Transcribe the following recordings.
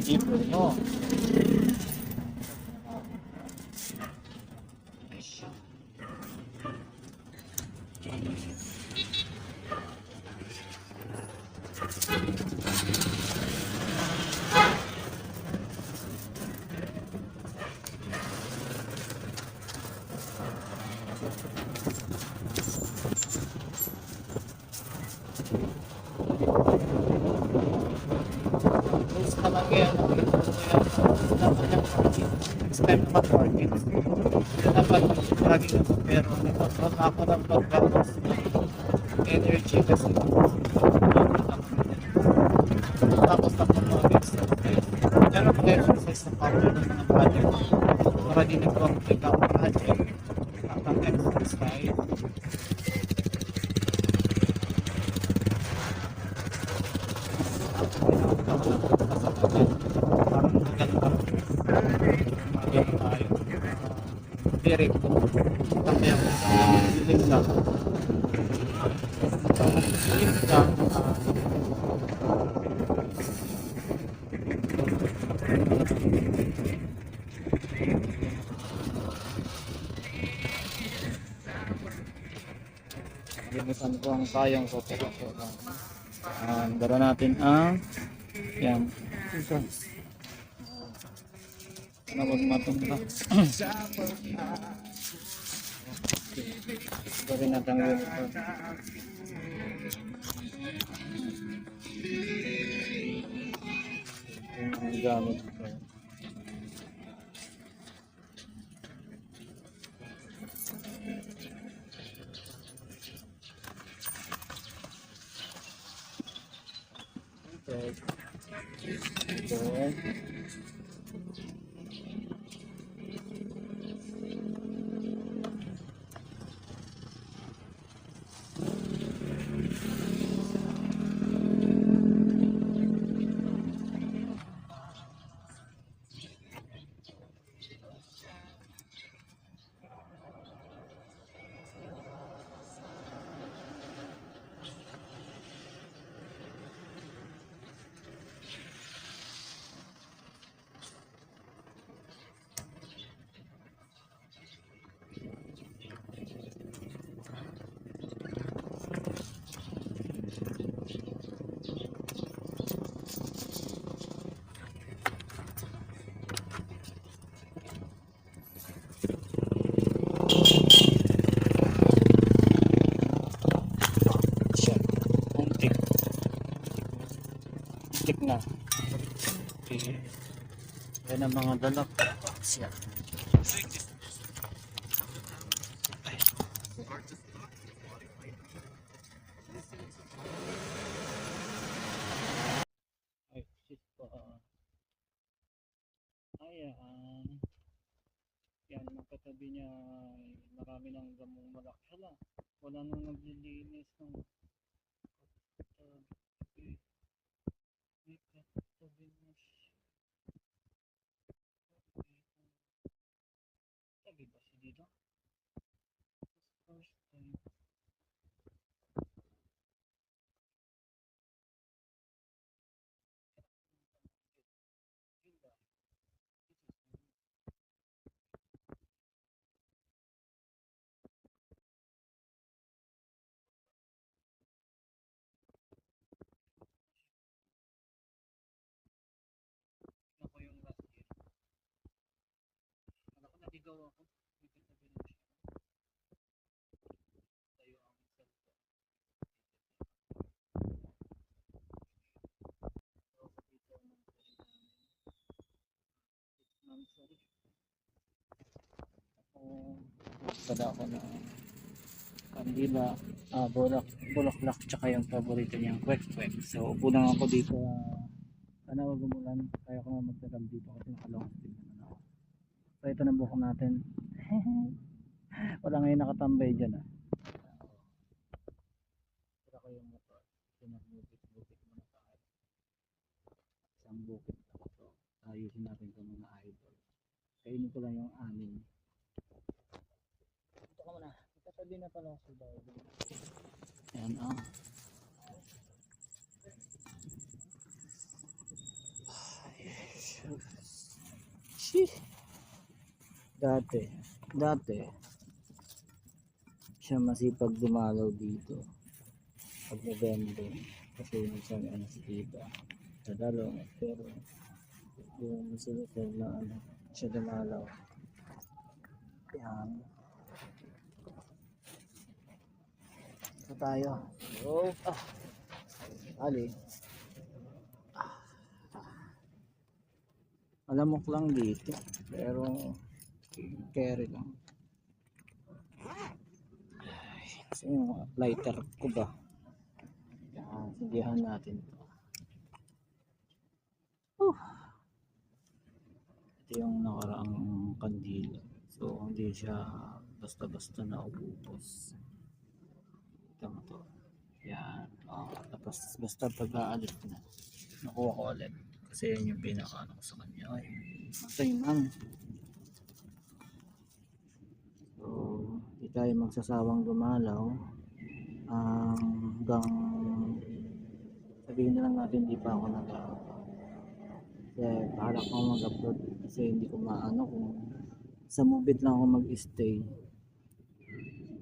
1分の expect na mag-market. Dapat lagi na pero nagpapag ako ng pagbawas energy kasi tapos na po mga exercise. Pero mag-exercise na power ng mga body para di nag-complete ang project ang exercise. Direct po. Kami ang dilim lang. Dilim lang. Ang sayang ko. Ah, dala natin ang yan. Na wag matumba. Ito rin natanggal ito. Ito yung gamit ko. Okay. Okay. siya. Untik. Untik na. Okay. Yan ang mga dalak. Siya. Ayan. Yan, magkatabi niya marami ng gamong malaki. Hala, wala nang naglilinis ng katabi. May katabi na siya. Tabi ba siya dito? First time. Ako. Ang cellphone. So, dito ang mga sorry. Ako, na kandila, ah, bulak, bulaklak, tsaka yung paborito niyang kwek-kwek. So, upo lang ako dito. ah, sana wag umulan. Kaya ko na magtagal dito kasi nakalong. So, ito na buko natin. Wala ngayon nakatambay dyan ah. Tira ko yung motor. Pinagbukit-bukit muna tayo. Isang bukit lang. Ayusin natin ito mga idol. Kainin ko lang yung anin. Ito ka muna. Magkatabi na pala ako sa bago. Ayan ah. Shit. Dati, dati, siya masipag dumalaw dito. Pag November, kasi minsan ano si tita. Dadalo, pero yung sulutan na ano, siya dumalaw. Yan. Ito tayo. Oh, ah. Ali. Malamok lang dito. Pero carry lang. Kasi yung lighter ko ba? Yan, sigihan natin to. Whew. Ito yung nakaraang kandila. So, hindi siya basta-basta na ubupos. Ito mo to. Yan. Oh, tapos basta pag-aalit na. Nakuha ko ulit. Kasi yun yung pinaka ano ko sa kanya. Ay, matay man. So, di tayo magsasawang dumalaw. Um, hanggang sabihin na lang natin di pa ako nag Kasi bahala ko mag-upload kasi hindi ko maano kung sa Mubit lang ako mag-stay.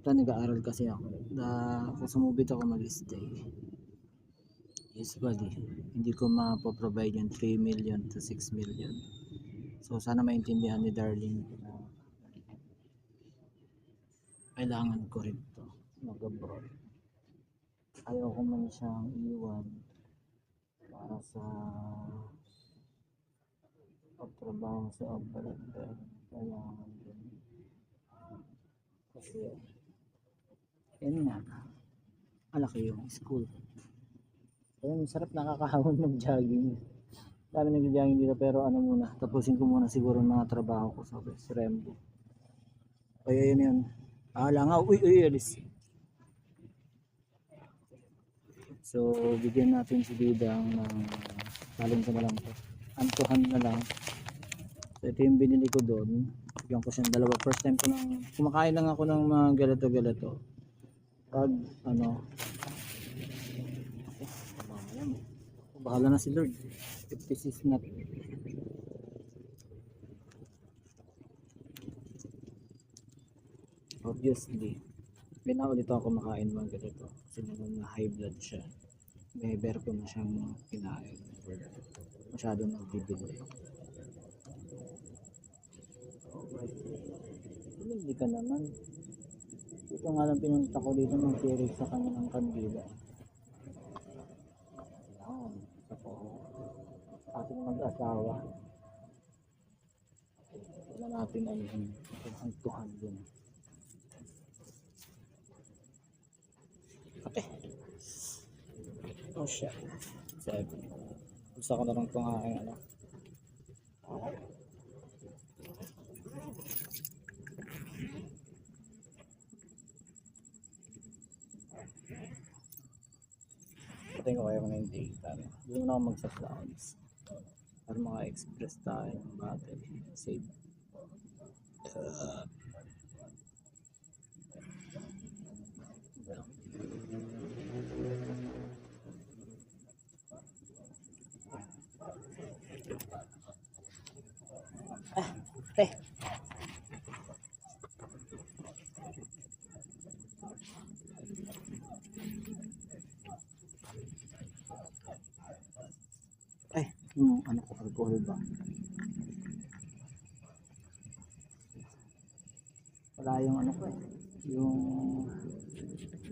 Ito nag-aaral kasi ako. Na, kung sa Mubit ako mag-stay. Usually, hindi ko ma-provide yung 3 million to 6 million. So, sana maintindihan ni Darling kailangan ko rin to mag-abroad. Ayaw ko man siyang iwan para sa pagtrabaho sa abroad. Kailangan din. Kasi, yun nga, malaki yung school. Ayun, sarap nakakahawon mag-jogging. Dami nag-jogging dito pero ano muna, tapusin ko muna siguro mga trabaho ko sa Rembo. Kaya yun yun. Ahala nga, uy, uy, alis. So, bigyan natin si Didang ng galing sa malampo. Antuhan na lang. So, ito yung binili ko doon. Bigyan ko siyang dalawa. First time ko nang, kumakain lang ako ng mga galato-galato. Pag, ano. Bahala na si Lord. 56 na. Obviously, binaw dito ako makain mga ganito. Kasi naman na high blood siya. Never ko na siyang kinain. Masyado nang bibili. Hindi ka naman. Ito nga lang pinunta ko dito ng series sa kanya ng kandila. Yan. Ako. Ating mag-asawa. Wala natin ano yun. Ang tuhan dun. Okay. Oh shit. Seven. Gusto ko na lang itong aking ano. Patayin ko kayo kung yung data. Hindi na ako magsa-clouds. Para maka-express tayo ng battery. Save. Uh, te. Ay, yung ano ko, alcohol ba? po. yung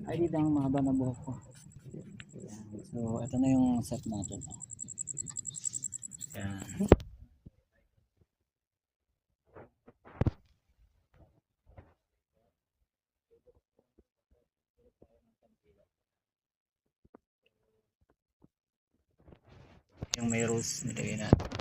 ay dito ang mahaba na buhok ko. So, ito na yung set natin. oh. Ayan. Yung may rose nilagay natin.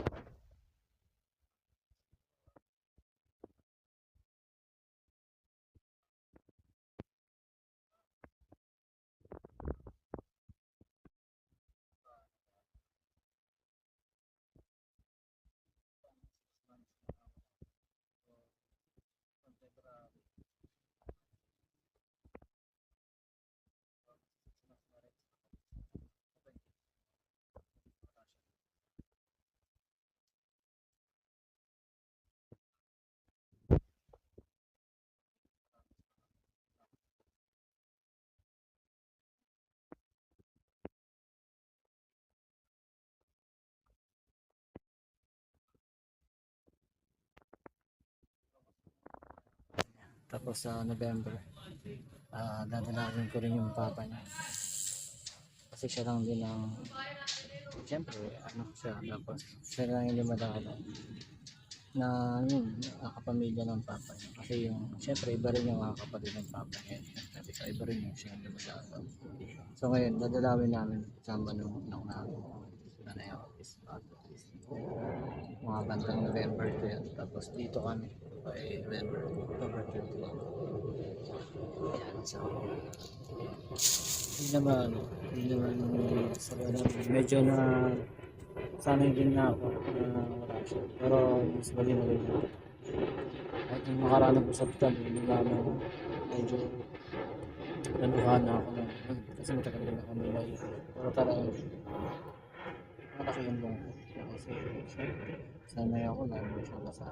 Tapos sa November, ah dadalawin ko rin yung papa niya. Kasi siya lang din ang, siyempre, ano siya, tapos siya lang yung lumadala na ano yun, nakapamilya ng papa niya. Kasi yung, siyempre, iba rin yung kapatid ng papa niya. Kasi sa iba rin yung siya lumadala. So ngayon, dadalawin namin sama nung nung office, office. Mga bandang November 12. Tapos dito kami by November, October 21. Ayan, so hindi naman, hindi naman sa. Medyo na sanay din na ako na wala siya. Pero mas mali na rin ako. Kahit yung nakaraan ng usap kami, hindi naman medyo naluhan na ako na kasi matagal ako nilay. Pero talagang malaki yung lungkot. Kasi syempre, sanay ako lalo na siya sa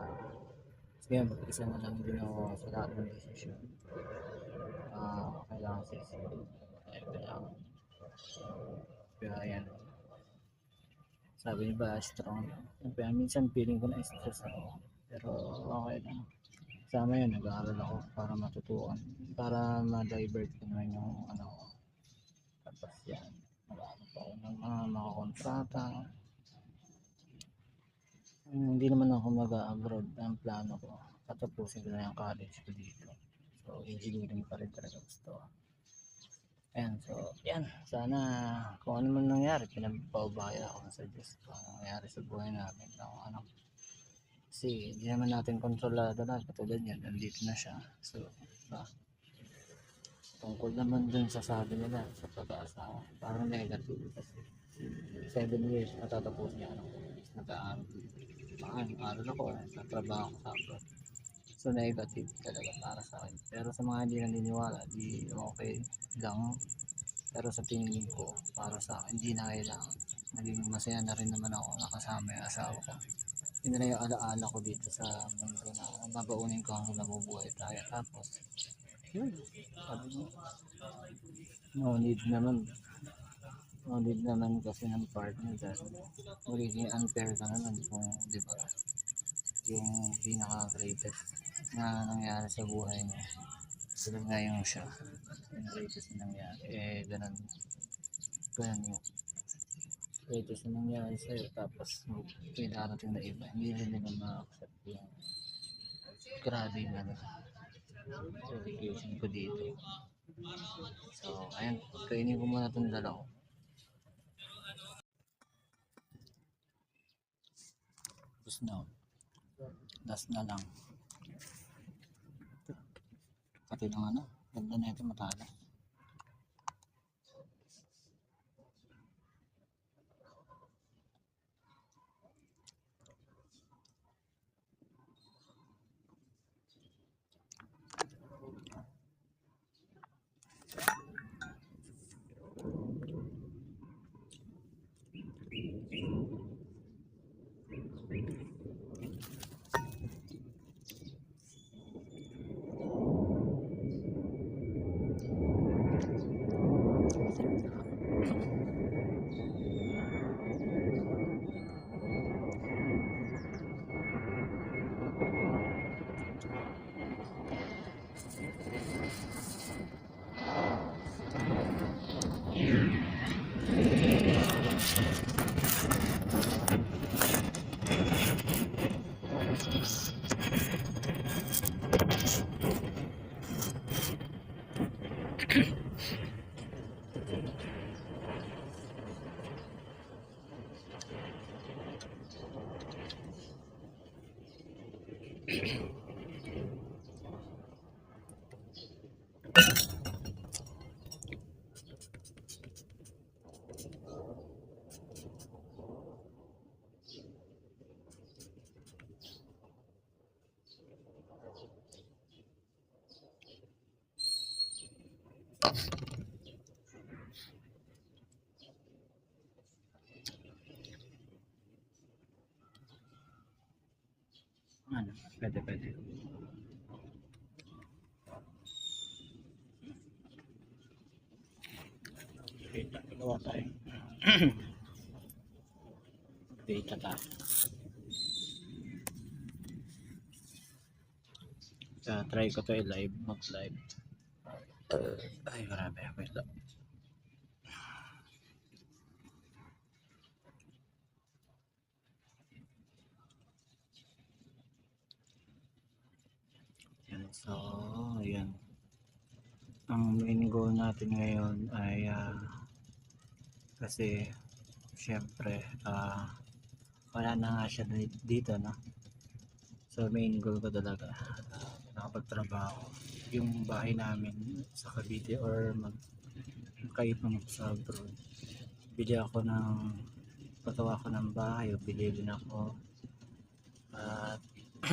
kaya mag-isa na lang din ako sa lahat ng desisyon. Ah, kailangan sa isa. Kailangan. Kaya yan. Sabi niya ba, strong. Siyempre, minsan feeling ko na stress ako. Pero okay lang. Sama yun, nag-aaral ako para matutukan. Para ma-divert ko naman yung ano ko. Tapos yan. Marami pa ako ng mga makakontrata. Hmm, hindi naman ako mag-abroad ang plano ko. Tatapusin ko na yung college ko dito. So, engineering pa rin talaga gusto. Ayan, so, yan. Sana kung ano man nangyari, pinapaubaya ako sa Diyos. Kung ano nangyari sa buhay namin. Kung ano. Kasi, hindi naman natin kontrolado na. Katulad yan, nandito na siya. So, diba? Tungkol naman dun sa sabi nila, sa pag-aasawa. Parang negative kasi. Seven years, matatapos niya. Ano, nag-aaral ano, aral ako, eh, nagtrabaho ako sa abroad. So, negative talaga para sa akin. Pero sa mga hindi naniniwala, di okay lang. Pero sa tingin ko, para sa akin, hindi na kailangan. Naging masaya na rin naman ako nakasama yung asawa ko. Yun na yung alaala ko dito sa mundo na babaunin ko hanggang nabubuhay tayo. Tapos, yun, sabi mo, no need naman. No need naman kasi ng partner dahil magiging unfair ka naman kung, di ba, yung pinaka-greatest na nangyari sa buhay mo. Sila nga yung siya. Pinaka-greatest na nangyari. Eh, ganun. Ganun yung greatest na nangyari sa'yo. Tapos, may na iba. Hindi rin nila ma-accept yung grabe yung ano, dedication ko dito. So, ayan. Kainin ko muna itong dalaw. Tapos down. Das na lang. Pati ng ano, ganda na ito matalas. Ano? Pwede, pwede. Data, gawa tayo. Data tayo. Sa try ko to i-live, mag-live. Ay, grabe. Wait lang. Yan, so, ayan. Ang main goal natin ngayon ay ah, kasi syempre ah, wala na nga siya di- dito no. So main goal ko talaga ah, nakapagtrabaho yung bahay namin sa Cavite or mag kaipang sa abroad. Bili ako ng patawa ko ng bahay o bili din ako at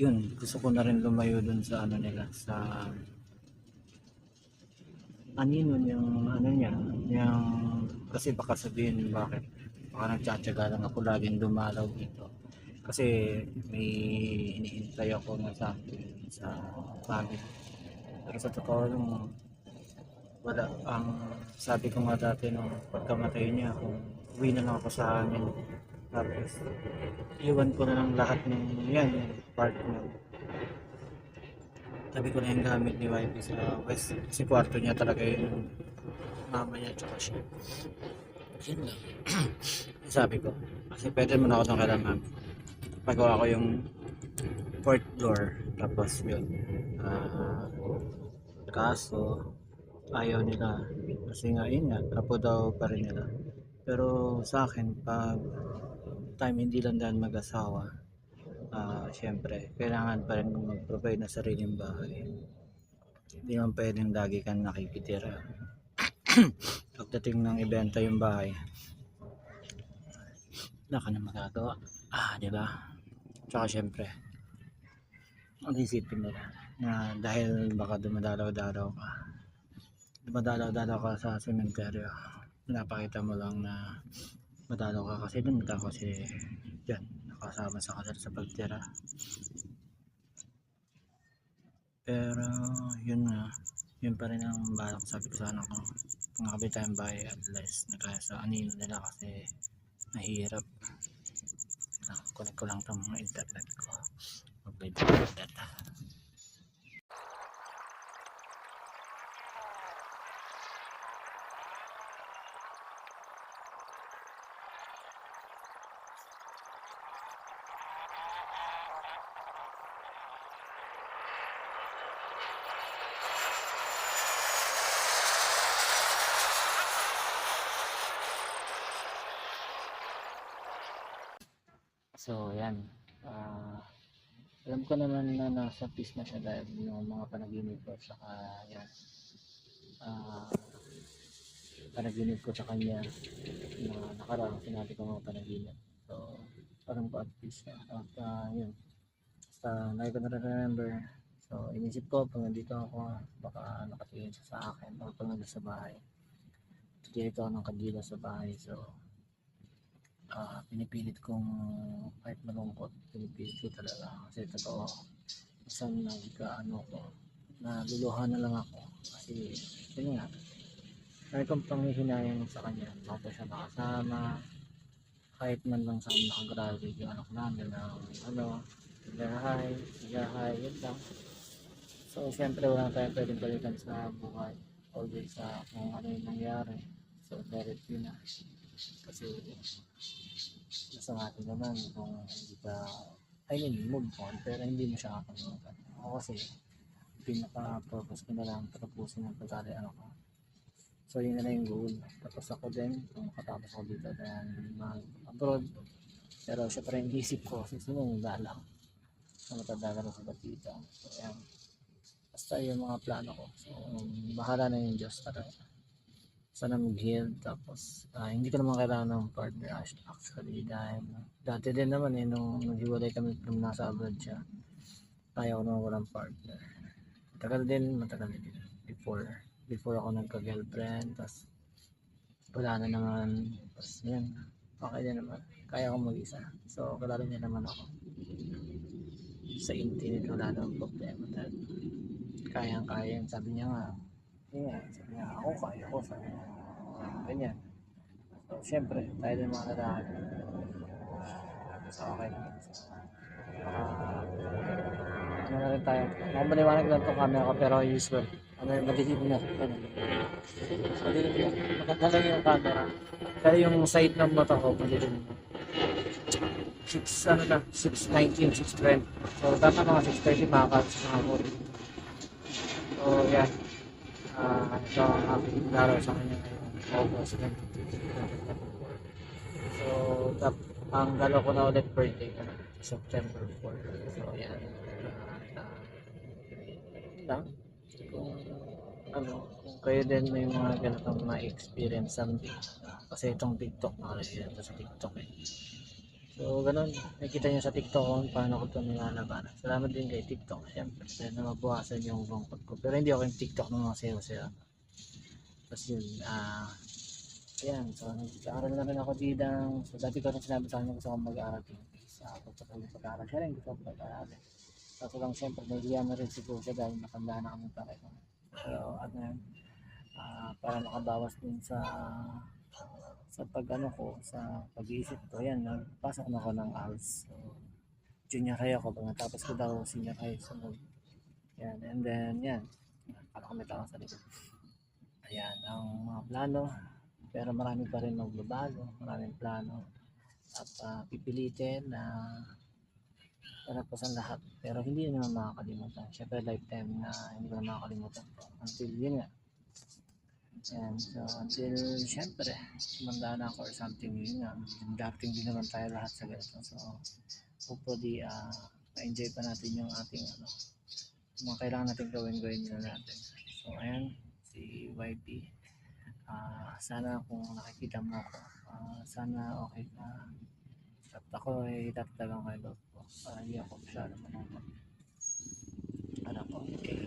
yun gusto ko na rin lumayo dun sa ano nila sa anino yung ano niya yung kasi baka sabihin bakit baka nagtsatsaga lang ako laging dumalaw dito kasi may hinihintay ako na something sa family. Pero sa totoo lang wala ang sabi ko nga dati nung pagkamatay niya kung uwi na lang ako sa amin tapos iwan ko na lang lahat ng yan yung part na tabi ko na yung gamit ni wifey sa west kasi kwarto niya talaga yung mama niya tsaka siya. Yun lang. Sabi ko kasi pwede mo na ako nung kailangan pagawa ko yung fourth floor tapos yun. Ah kaso ayaw nila. Kasi nga yun nga apo daw pa rin nila. Pero sa akin pag time hindi lang dahil mag-asawa ah syempre kailangan pa rin mag-provide na sariling bahay. Hindi naman pwedeng lagi kang nakikitira. Pagdating ng ibenta yung bahay wala ka na magagawa. Ah di ba tsaka syempre ang isipin nila na dahil baka dumadalaw-dalaw ka dumadalaw-dalaw ka sa sementeryo pinapakita mo lang na madalaw ka kasi dun ka kasi yan nakasama sa kanila sa pagtira. Pero yun nga yun pa rin ang balak sabi ko sana kung nakabit tayong bahay at least na kaya sa anino nila kasi mahirap connect ko lang itong mga internet ko. Mag-live data So, yan. Ah, alam ko naman na nasa peace na siya dahil yung mga panaginip ko saka yan. Ah, panaginip ko sa kanya na nakaraan sinabi ko mga panaginip. So, parang ko at peace na. At ah, yun. Basta lagi ko na remember. So, inisip ko pag nandito ako, baka nakatingin siya sa akin o pag nandito sa bahay. Dito ako ng kadila sa bahay. So, ah pinipilit kong kahit malungkot, pinipilit ko talaga. Kasi totoo isang nagkaano ko naluluha na lang ako. Kasi yun nga. Kahit kong panghihinayang sa kanya baka po siya nakasama. Kahit man lang sa nakagraduate yung anak namin na ano sigahay, sigahay, yun lang. So syempre wala tayong pwedeng balikan sa buhay. Always sa kung ano yung nangyari. So direct yun na kasi nasa atin naman kung hindi ka I mean move on pero hindi mo siya kakalimutan ako kasi pinaka-purpose ko na lang tapusin ng pagkari ano ko. So yun na lang yung goal. Tapos ako din, kung makatapos ako dito, then mag-abroad. Pero syempre yung isip ko, susunod na lang. Na rin sa batita. So yan. Basta yung mga plano ko. So bahala na yung Diyos talaga. Sana mag-heal. Tapos ah, hindi ko naman kailangan ng partner actually dahil dati din naman eh nung naghiwalay kami nung nasa abroad siya. Ayaw ko naman walang partner. Matagal din, matagal din. Before, before ako nagka-girlfriend, tapos wala na naman, tapos yan, okay din naman. Kaya ko mag-isa. So, kilala niya naman ako. Sa intimate, wala namang problema. Dahil kayang-kaya. Sabi niya nga, nga, sabi niya, ako kaya ko. Sabi niya, ganyan. So, syempre, tayo din mga lalaki. So, okay. Ah, ano na rin tayo. Mga maliwanag lang itong camera ko pero usual. Ano yung madilim na. Ano. Madilim na. Maganda lang yung camera. Pero yung side ng mata ko, madilim na. 6, ano na, 619, 620. So, tama mga 630 makakats mga ko. So, yan. Ah, ito ang aking laro sa kanya ngayon. August 2024. So, tap, ang galaw ko na ulit birthday ko na. September 4. So, yan. Lang. Kung ano, kung kayo din may mga ganitong ma-experience someday. Kasi itong TikTok, nakalagay ito sa TikTok eh. So, ganun. Nakikita nyo sa TikTok kung paano ko ito nilalaban. Salamat din kay TikTok, syempre. Dahil na mabuhasan yung bangkot ko. Pero hindi ako yung TikTok ng mga sayo-sayo. Tapos yun, ah, Ayan, so nag-aaral na rin ako bidang, so dati ko rin sinabi sa kanya gusto kong mag-aaral din. Sa ako sa kanya pag-aaral, siya rin gusto kong mag-aaral. Kaso lang siyempre, nahihiya na rin siguro siya dahil matanda na kami pareho. So, ano yun, ah, para makabawas din sa sa pag ano ko, sa pag-iisip ko, yan, nagpasok na ako ng ALS. So, junior high ako, pagkatapos ko daw senior high, sunod. Yan, and then, yan, para kami tao sa likod. Ayan, ang mga plano, pero marami pa rin magbabago, maraming plano at ah, pipilitin na panapasan lahat. Pero hindi naman makakalimutan. Siyempre lifetime na hindi ko na makakalimutan. Until yun nga. And so until siyempre, tumanda na ako or something yun nga. Dating din naman tayo lahat sa ganito. So hopefully, ah ma-enjoy pa natin yung ating ano, mga kailangan natin gawin, gawin na natin. So ayan, si YP. Ah, sana kung nakikita mo ako, ah, sana okay ka. At ako ay tatalagang kay Lord ko. Para hindi ako masyado manunod. Ano ko, okay.